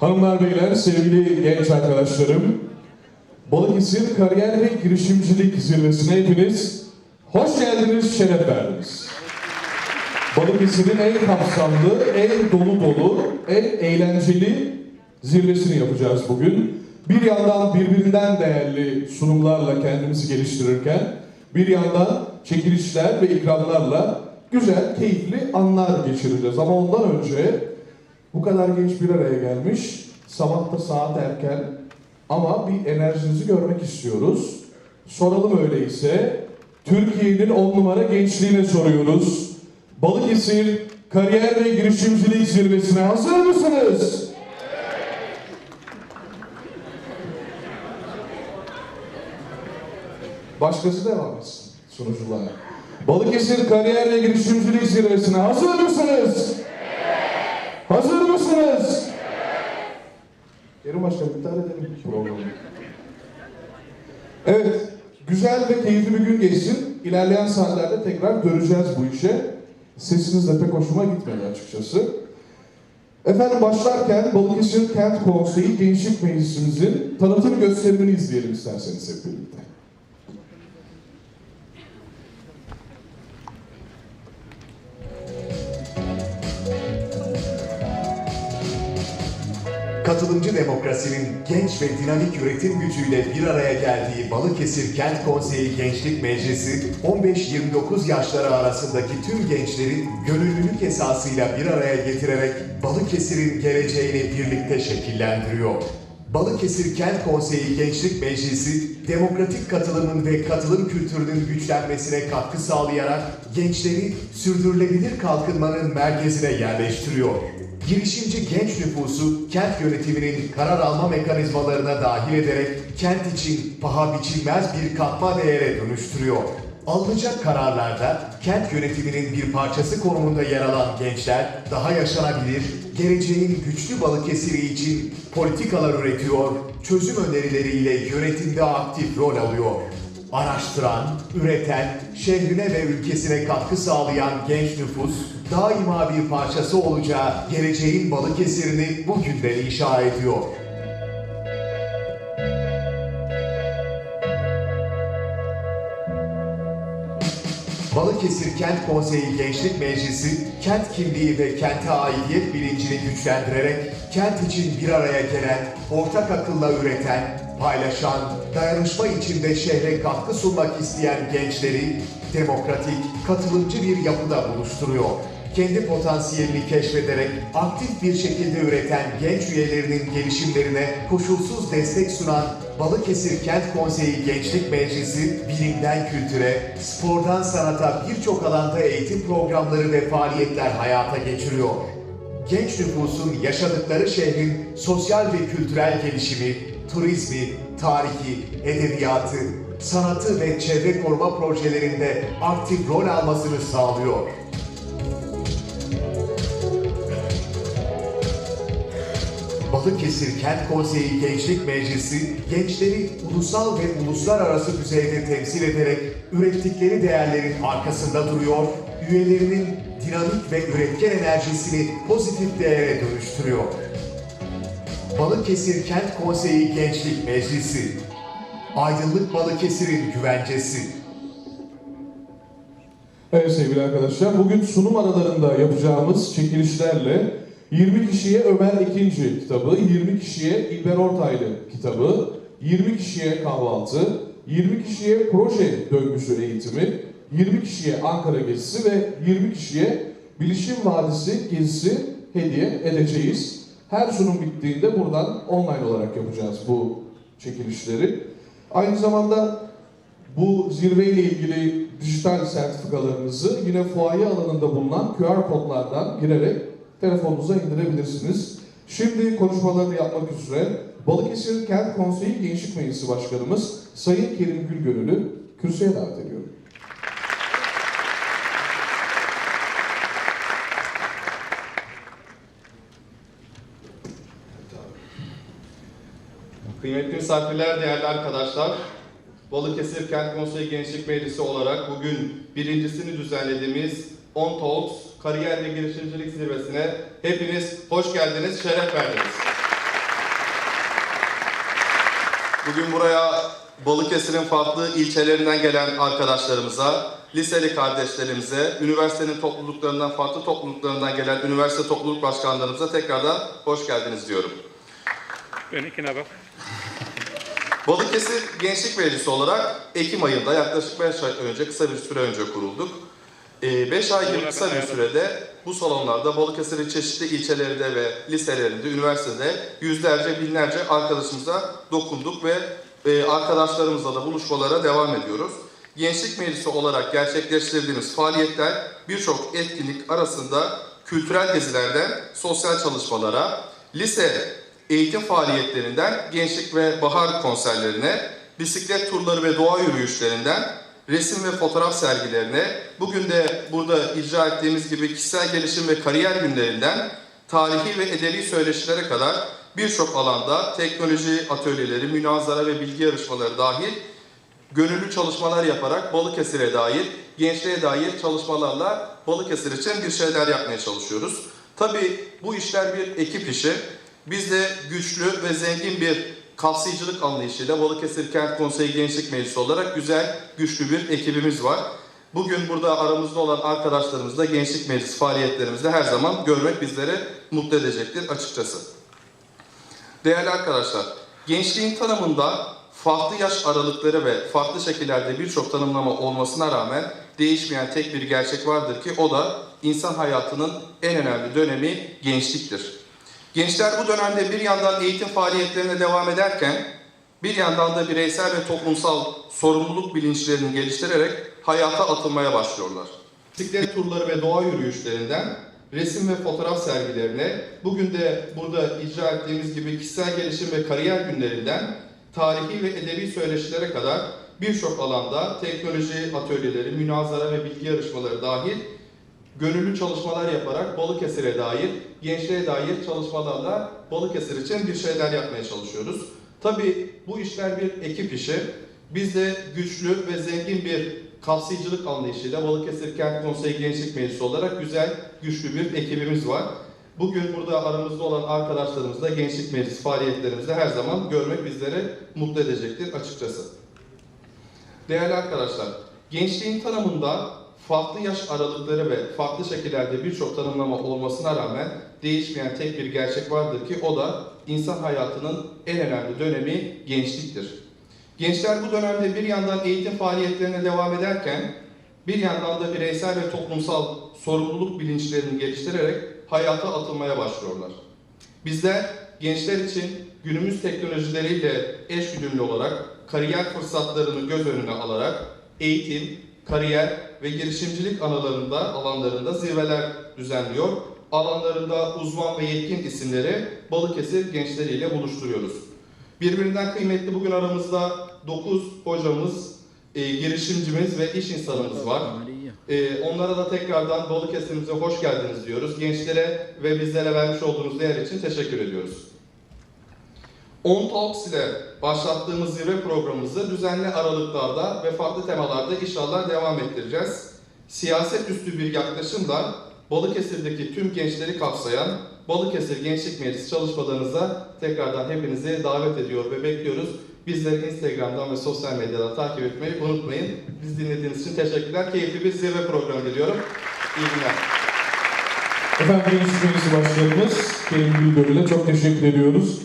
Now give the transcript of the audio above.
Hanımlar beyler, sevgili genç arkadaşlarım, Balıkesir Kariyer ve Girişimcilik Zirvesi'ne hepiniz hoş geldiniz, şeref verdiniz. Balıkesir'in en kapsamlı, en dolu dolu, en eğlenceli zirvesini yapacağız bugün. Bir yandan birbirinden değerli sunumlarla kendimizi geliştirirken, bir yandan çekilişler ve ikramlarla güzel, keyifli anlar geçireceğiz. Ama ondan önce bu kadar genç bir araya gelmiş, sabah da saat erken ama bir enerjinizi görmek istiyoruz. Soralım öyleyse, Türkiye'nin on numara gençliğine soruyoruz. Balıkesir Kariyer ve Girişimcilik Zirvesi'ne hazır mısınız? Başkası devam etsin sunuculuğa. Balıkesir Kariyer ve Girişimcilik Zirvesi'ne hazır mısınız? Hazır mısınız? Başkan iptal edelim programı. Evet, güzel ve keyifli bir gün geçsin. İlerleyen saatlerde tekrar döneceğiz bu işe. Sesiniz de pek hoşuma gitmedi açıkçası. Efendim başlarken Balıkesir Kent Konseyi Gençlik Meclisimizin tanıtım gösterimini izleyelim isterseniz hep birlikte. Katılımcı demokrasinin genç ve dinamik üretim gücüyle bir araya geldiği Balıkesir Kent Konseyi Gençlik Meclisi, 15-29 yaşları arasındaki tüm gençlerin gönüllülük esasıyla bir araya getirerek Balıkesir'in geleceğini birlikte şekillendiriyor. Balıkesir Kent Konseyi Gençlik Meclisi, demokratik katılımın ve katılım kültürünün güçlenmesine katkı sağlayarak gençleri sürdürülebilir kalkınmanın merkezine yerleştiriyor. Girişimci genç nüfusu kent yönetiminin karar alma mekanizmalarına dahil ederek kent için paha biçilmez bir katma değere dönüştürüyor. Alınacak kararlarda kent yönetiminin bir parçası konumunda yer alan gençler daha yaşanabilir, geleceğin güçlü Balıkesir'i için politikalar üretiyor, çözüm önerileriyle yönetimde aktif rol alıyor. Araştıran, üreten, şehrine ve ülkesine katkı sağlayan genç nüfus, daima bir parçası olacağı geleceğin Balıkesir'ini bugünden inşa ediyor. Balıkesir Kent Konseyi Gençlik Meclisi, kent kimliği ve kente aidiyet bilincini güçlendirerek kent için bir araya gelen, ortak akılla üreten, paylaşan, dayanışma içinde şehre katkı sunmak isteyen gençleri demokratik, katılımcı bir yapıda buluşturuyor. Kendi potansiyelini keşfederek aktif bir şekilde üreten genç üyelerinin gelişimlerine koşulsuz destek sunan Balıkesir Kent Konseyi Gençlik Meclisi bilimden kültüre, spordan sanata birçok alanda eğitim programları ve faaliyetler hayata geçiriyor. Genç nüfusun yaşadıkları şehrin sosyal ve kültürel gelişimi, turizmi, tarihi, edebiyatı, sanatı ve çevre koruma projelerinde aktif rol almasını sağlıyor. Balıkesir Kent Konseyi Gençlik Meclisi, gençleri ulusal ve uluslararası düzeyde temsil ederek ürettikleri değerlerin arkasında duruyor, üyelerinin dinamik ve üretken enerjisini pozitif değere dönüştürüyor. Balıkesir Kent Konseyi Gençlik Meclisi, Aydınlık Balıkesir'in güvencesi. Evet sevgili arkadaşlar, bugün sunum aralarında yapacağımız çekilişlerle 20 kişiye Ömer İkinci kitabı, 20 kişiye İlber Ortaylı kitabı, 20 kişiye kahvaltı, 20 kişiye proje döngüsü eğitimi, 20 kişiye Ankara gezisi ve 20 kişiye Bilişim Vadisi gezisi hediye edeceğiz. Her sunum bittiğinde buradan online olarak yapacağız bu çekilişleri. Aynı zamanda bu zirveyle ilgili dijital sertifikalarınızı yine fuaye alanında bulunan QR kodlardan girerek telefonunuza indirebilirsiniz. Şimdi konuşmalarını yapmak üzere Balıkesir Kent Konseyi Gençlik Meclisi Başkanımız Sayın Kerim Gülgönül'ü kürsüye davet ediyorum. Kıymetli misafirler, değerli arkadaşlar, Balıkesir Kent Konseyi Gençlik Meclisi olarak bugün birincisini düzenlediğimiz On Talks Kariyer ve Girişimcilik Zirvesi'ne hepiniz hoş geldiniz, şeref verdiniz. Bugün buraya Balıkesir'in farklı ilçelerinden gelen arkadaşlarımıza, liseli kardeşlerimize, üniversitenin topluluklarından, farklı topluluklarından gelen üniversite topluluk başkanlarımıza tekrardan hoş geldiniz diyorum. Önikine bak. Balıkesir Gençlik Meclisi olarak Ekim ayında yaklaşık 5 ay önce, kısa bir süre önce kurulduk. 5 ay gibi kısa bir sürede bu salonlarda Balıkesir'in çeşitli ilçelerinde ve liselerinde, üniversitede yüzlerce, binlerce arkadaşımıza dokunduk ve e, arkadaşlarımızla da buluşmalara devam ediyoruz. Gençlik Meclisi olarak gerçekleştirdiğimiz faaliyetler birçok etkinlik arasında kültürel gezilerden sosyal çalışmalara, lise eğitim faaliyetlerinden gençlik ve bahar konserlerine, bisiklet turları ve doğa yürüyüşlerinden resim ve fotoğraf sergilerine, bugün de burada icra ettiğimiz gibi kişisel gelişim ve kariyer günlerinden tarihi ve edebi söyleşilere kadar birçok alanda teknoloji atölyeleri, münazara ve bilgi yarışmaları dahil gönüllü çalışmalar yaparak Balıkesir'e dair, gençliğe dair çalışmalarla Balıkesir için bir şeyler yapmaya çalışıyoruz. Tabii bu işler bir ekip işi. Biz de güçlü ve zengin bir kapsayıcılık anlayışıyla Balıkesir Kent Konseyi Gençlik Meclisi olarak güzel, güçlü bir ekibimiz var. Bugün burada aramızda olan arkadaşlarımız da Gençlik Meclisi faaliyetlerimizde her zaman görmek bizleri mutlu edecektir açıkçası. Değerli arkadaşlar, gençliğin tanımında farklı yaş aralıkları ve farklı şekillerde birçok tanımlama olmasına rağmen değişmeyen tek bir gerçek vardır ki o da insan hayatının en önemli dönemi gençliktir. Gençler bu dönemde bir yandan eğitim faaliyetlerine devam ederken bir yandan da bireysel ve toplumsal sorumluluk bilinçlerini geliştirerek hayata atılmaya başlıyorlar. Bisiklet turları ve doğa yürüyüşlerinden resim ve fotoğraf sergilerine, bugün de burada icra ettiğimiz gibi kişisel gelişim ve kariyer günlerinden tarihi ve edebi söyleşilere kadar birçok alanda teknoloji atölyeleri, münazara ve bilgi yarışmaları dahil gönüllü çalışmalar yaparak Balıkesir'e dair, gençliğe dair çalışmalarla Balıkesir için bir şeyler yapmaya çalışıyoruz. Tabii bu işler bir ekip işi. Biz de güçlü ve zengin bir kapsayıcılık anlayışıyla Balıkesir Kent Konseyi Gençlik Meclisi olarak güzel, güçlü bir ekibimiz var. Bugün burada aramızda olan arkadaşlarımızla Gençlik Meclisi faaliyetlerimizde her zaman görmek bizleri mutlu edecektir açıkçası. Değerli arkadaşlar, gençliğin tanımında farklı yaş aralıkları ve farklı şekillerde birçok tanımlama olmasına rağmen değişmeyen tek bir gerçek vardır ki o da insan hayatının en önemli dönemi gençliktir. Gençler bu dönemde bir yandan eğitim faaliyetlerine devam ederken bir yandan da bireysel ve toplumsal sorumluluk bilinçlerini geliştirerek hayata atılmaya başlıyorlar. Bizler gençler için günümüz teknolojileriyle eş güdümlü olarak kariyer fırsatlarını göz önüne alarak eğitim, kariyer ve girişimcilik alanlarında, alanlarında zirveler düzenliyor. Alanlarında uzman ve yetkin isimleri Balıkesir gençleriyle buluşturuyoruz. Birbirinden kıymetli bugün aramızda 9 hocamız, e, girişimcimiz ve iş insanımız var. E, onlara da tekrardan Balıkesir'imize hoş geldiniz diyoruz. Gençlere ve bizlere vermiş olduğunuz değer için teşekkür ediyoruz. On Talks ile başlattığımız zirve programımızı düzenli aralıklarda ve farklı temalarda inşallah devam ettireceğiz. Siyaset üstü bir yaklaşımla Balıkesir'deki tüm gençleri kapsayan Balıkesir Gençlik Meclisi çalışmalarınıza tekrardan hepinizi davet ediyor ve bekliyoruz. Bizleri Instagram'dan ve sosyal medyadan takip etmeyi unutmayın. Biz dinlediğiniz için teşekkürler. Keyifli bir zirve programı diliyorum. İyi günler. Efendim Gençlik Meclisi Başkanımız Kerim Bilgör ile çok teşekkür ediyoruz.